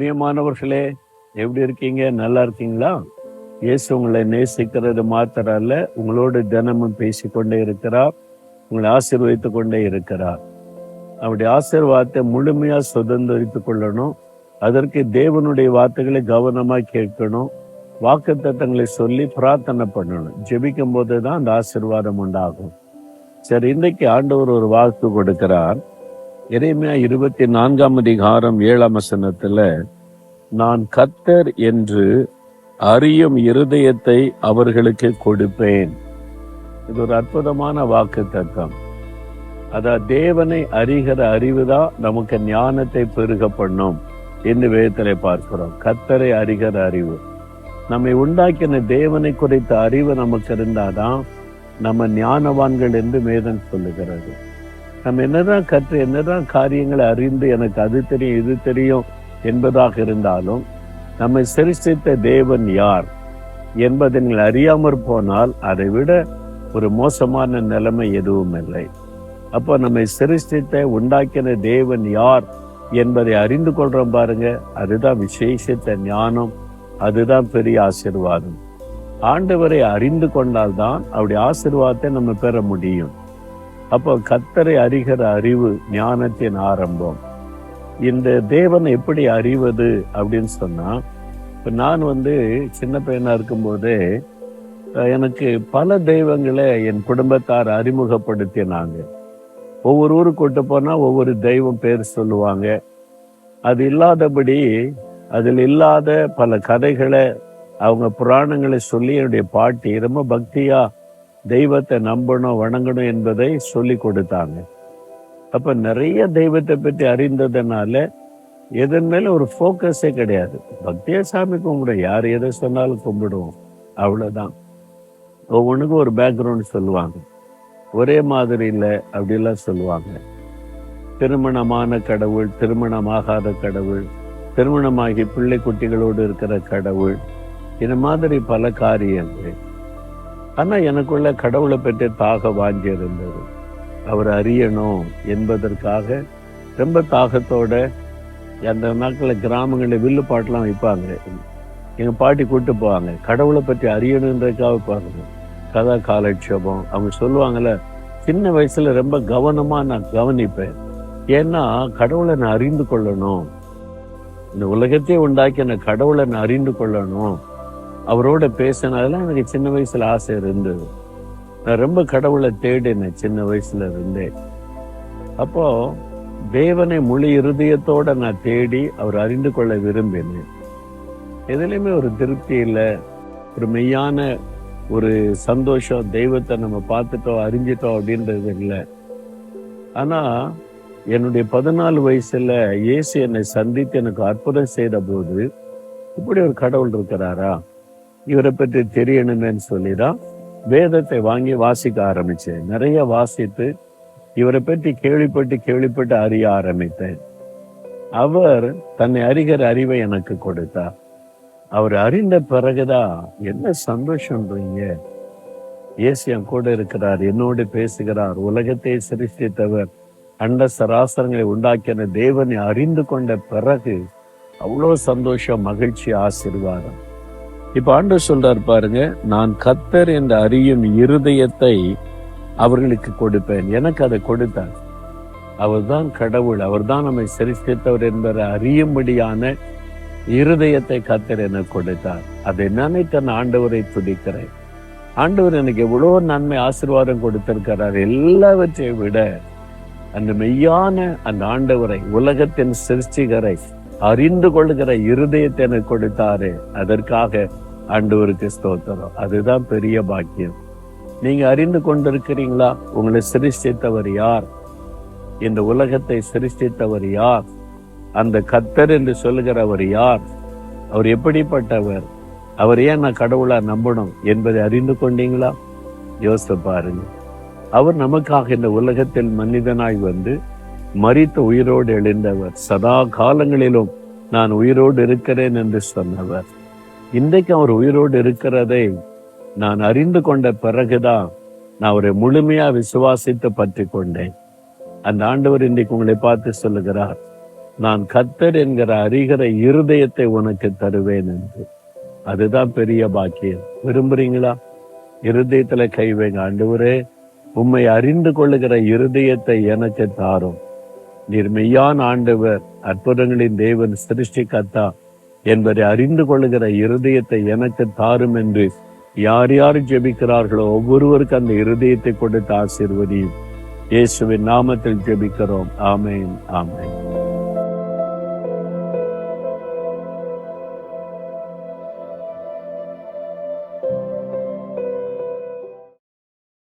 பிரியமானவர்களே எப்படி இருக்கீங்க? நல்லா இருக்கீங்களா? இயேசு உங்களை நேசிக்கிறது மாத்திரம் அல்ல உங்களோடு தினமும் பேசிக்கொண்டே இருக்கிறார். உங்களை ஆசீர்வதித்து கொண்டே இருக்கிறார். அவருடைய ஆசீர்வாதத்தை முழுமையா சுதந்திரித்துக் கொள்ளணும். அதற்கு தேவனுடைய வார்த்தைகளை கவனமா கேட்கணும். வாக்கு தத்தங்களை சொல்லி பிரார்த்தனை பண்ணணும். ஜெபிக்கும் போது தான் அந்த ஆசீர்வாதம் உண்டாகும். சரி இன்றைக்கு ஆண்டவர் ஒரு வாக்கு கொடுக்கிறார். எரேமியா இருபத்தி நான்காம் அதிகாரம் ஏழாம் வசனத்துல நான் கத்தர் என்று அறியும் இருதயத்தை அவர்களுக்கு கொடுப்பேன். இது ஒரு அற்புதமான வாக்கு தத்தம் அதான் தேவனை அறிகிற அறிவுதான் நமக்கு ஞானத்தை பெருக பண்ணும் என்று வேதத்திலே பார்க்கிறோம். கத்தரை அறிகிற அறிவு. நம்மை உண்டாக்கின தேவனை குறித்த அறிவு நமக்கு இருந்தாதான் நம்ம ஞானவான்கள் என்று வேதம் சொல்லுகிறது. நம்ம என்னதான் கற்று என்னதான் காரியங்களை அறிந்து எனக்கு அது தெரியும் இது தெரியும் என்பதாக இருந்தாலும் நம்மை சிருஷ்டித்த தேவன் யார் என்பதை நீங்கள் அறியாமற் போனால் அதை விட ஒரு மோசமான நிலைமை எதுவும் இல்லை. அப்போ நம்மை சிருஷ்டித்த உண்டாக்கின தேவன் யார் என்பதை அறிந்து கொள்றோம் பாருங்க. அதுதான் விசேஷித்த ஞானம் அதுதான் பெரிய ஆசீர்வாதம். ஆண்டவரை அறிந்து கொண்டால்தான் அவருடைய ஆசீர்வாதத்தை நம்ம பெற முடியும். அப்போ கத்தரை அறிகிற அறிவு ஞானத்தின் ஆரம்பம். இந்த தேவன் எப்படி அறிவது அப்படின்னு சொன்னா இப்போ நான் வந்து சின்ன பையனாக இருக்கும்போதே எனக்கு பல தெய்வங்களை என் குடும்பத்தார் அறிமுகப்படுத்தினாங்க. ஒவ்வொரு ஊருக்கு கூட்டு போனால் ஒவ்வொரு தெய்வம் பேர் சொல்லுவாங்க. அது இல்லாதபடி அதில் இல்லாத பல கதைகளை அவங்க புராணங்களை சொல்லி என்னுடைய பாட்டி ரொம்ப பக்தியாக தெய்வத்தை நம்பணும் வணங்கணும் என்பதை சொல்லி கொடுத்தாங்க. அப்ப நிறைய தெய்வத்தை பற்றி அறிந்ததுனால எதன் மேல ஒரு ஃபோக்கஸே கிடையாது. பக்தியா சாமி கும்பிடும் யார் எதை சொன்னாலும் கும்பிடுவோம். அவ்வளவுதான். ஒவ்வொன்றுக்கும் ஒரு பேக்ரவுண்ட் சொல்லுவாங்க. ஒரே மாதிரி இல்லை அப்படிலாம் சொல்லுவாங்க. திருமணமான கடவுள் திருமணமாகாத கடவுள் திருமணமாகி பிள்ளை குட்டிகளோடு இருக்கிற கடவுள் இந்த மாதிரி பல காரியங்கள். ஆனால் எனக்குள்ள கடவுளை பற்றி தாக வாஞ்சி இருந்தது அவர் அறியணும் என்பதற்காக ரொம்ப தாகத்தோட அந்த நாட்களில் கிராமங்களில் வில்லு பாட்டெலாம் வைப்பாங்க. எங்கள் பாட்டி கூட்டு போவாங்க. கடவுளை பற்றி அறியணுன்றதுக்காக வைப்பாங்க கதா காலட்சேபம் அவங்க சொல்லுவாங்கல்ல சின்ன வயசுல ரொம்ப கவனமாக நான் கவனிப்பேன். ஏன்னா கடவுளை நான் அறிந்து கொள்ளணும். இந்த உலகத்தையே உண்டாக்கி என்ன கடவுளை நான் அறிந்து கொள்ளணும். அவரோட பேசினதெல்லாம் எனக்கு சின்ன வயசுல ஆசை இருந்தது. நான் ரொம்ப கடவுளை தேடினேன் சின்ன வயசுல இருந்தே. அப்போ தேவனை முழு இருதயத்தோட நான் தேடி அவர் அறிந்து கொள்ள விரும்பினேன். எதுலையுமே ஒரு திருப்தி இல்லை. ஒரு மெய்யான ஒரு சந்தோஷம் தெய்வத்தை நம்ம பார்த்துட்டோம் அறிஞ்சிட்டோம் அப்படின்றது இல்லை. ஆனா என்னுடைய பதினாலு வயசுல இயேசு என்னை சந்தித்து எனக்கு அற்புதம் செய்த போது இப்படி ஒரு கடவுள் இருக்கிறாரா? இவரை பற்றி தெரியணுமேன்னு சொல்லிதான் வேதத்தை வாங்கி வாசிக்க ஆரம்பிச்சேன். நிறைய வாசித்து இவரை பற்றி கேள்விப்பட்டு கேள்விப்பட்டு அறிய ஆரம்பித்தேன். அவர் தன்னை அறிகிற அறிவை எனக்கு கொடுத்தார். அவர் அறிந்த பிறகுதான் என்ன சந்தோஷம்ன்றீங்க? இயேசு என் கூட இருக்கிறார் என்னோடு பேசுகிறார். உலகத்தை சிருஷ்டித்தவர் அண்ட சராசரங்களை உண்டாக்கின தேவனை அறிந்து கொண்ட பிறகு அவ்வளோ சந்தோஷம் மகிழ்ச்சி ஆசீர்வாதம். இப்ப ஆண்டு சொல்றார் பாருங்க நான் கத்தர் என்று அறியும் இருதயத்தை அவர்களுக்கு கொடுப்பேன். எனக்கு அதை கொடுத்தார். அவர்தான் கடவுள் அவர்தான் நம்மை சிருஷ்டித்தவர் என்பதை அறியும்படியான இருதயத்தை கத்தர் எனக்கு கொடுத்தார். அதை நினைத்த நான் ஆண்டவரை துடிக்கிறேன் ஆண்டவர் எனக்கு எவ்வளோ நன்மை ஆசீர்வாதம் கொடுத்திருக்கிறார். எல்லாவற்றையும் விட அந்த மெய்யான அந்த ஆண்டவரை உலகத்தின் சிருஷ்டிகரை அறிந்து கொள்கிற இருதயத்தை எனக்கு கொடுத்தாரு அதற்காக ஆண்டவருக்கு ஸ்தோத்திரம். அதுதான் பெரிய பாக்கியம். நீங்க அறிந்து கொண்டிருக்கிறீங்களா? உங்களை சிருஷ்டித்தவர் யார்? இந்த உலகத்தை சிருஷ்டித்தவர் யார்? அந்த கத்தர் என்று சொல்லுகிறவர் யார்? அவர் எப்படிப்பட்டவர்? அவர் ஏன் நான் கடவுளா நம்பணும் என்பதை அறிந்து கொண்டீங்களா? யோசித்து பாருங்க. அவர் நமக்காக இந்த உலகத்தில் மனிதனாய் வந்து மரித்த உயிரோடு எழுந்தவர். சதா காலங்களிலும் நான் உயிரோடு இருக்கிறேன் என்று சொன்னவர். இன்றைக்கு அவர் உயிரோடு இருக்கிறதை நான் அறிந்து கொண்ட பிறகுதான் நான் அவரை முழுமையா விசுவாசித்து பற்றி கொண்டேன். அந்த ஆண்டவர் இன்றைக்கு உங்களை பார்த்து சொல்லுகிறார் நான் கத்தர் என்கிற அறிகிற இருதயத்தை உனக்கு தருவேன் என்று. அதுதான் பெரிய பாக்கியம். விரும்புறீங்களா? இருதயத்துல கை வைங்க. ஆண்டவரே உம்மை அறிந்து கொள்ளுகிற இருதயத்தை எனக்கு தாரும். நீர் மெய்யான் ஆண்டவர் அற்புதங்களின் தேவன் சிருஷ்டி கத்தா என்பதை அறிந்து கொள்ளுகிற இருதயத்தை எனக்கு தாரும் என்று யார் யார் ஜெபிக்கிறார்களோ ஒவ்வொருவருக்கு அந்த இருதயத்தை கொடுத்து ஆசீர்வதியும். இயேசுவின் நாமத்தில் ஜெபிக்கிறோம். ஆமேன் ஆமேன்.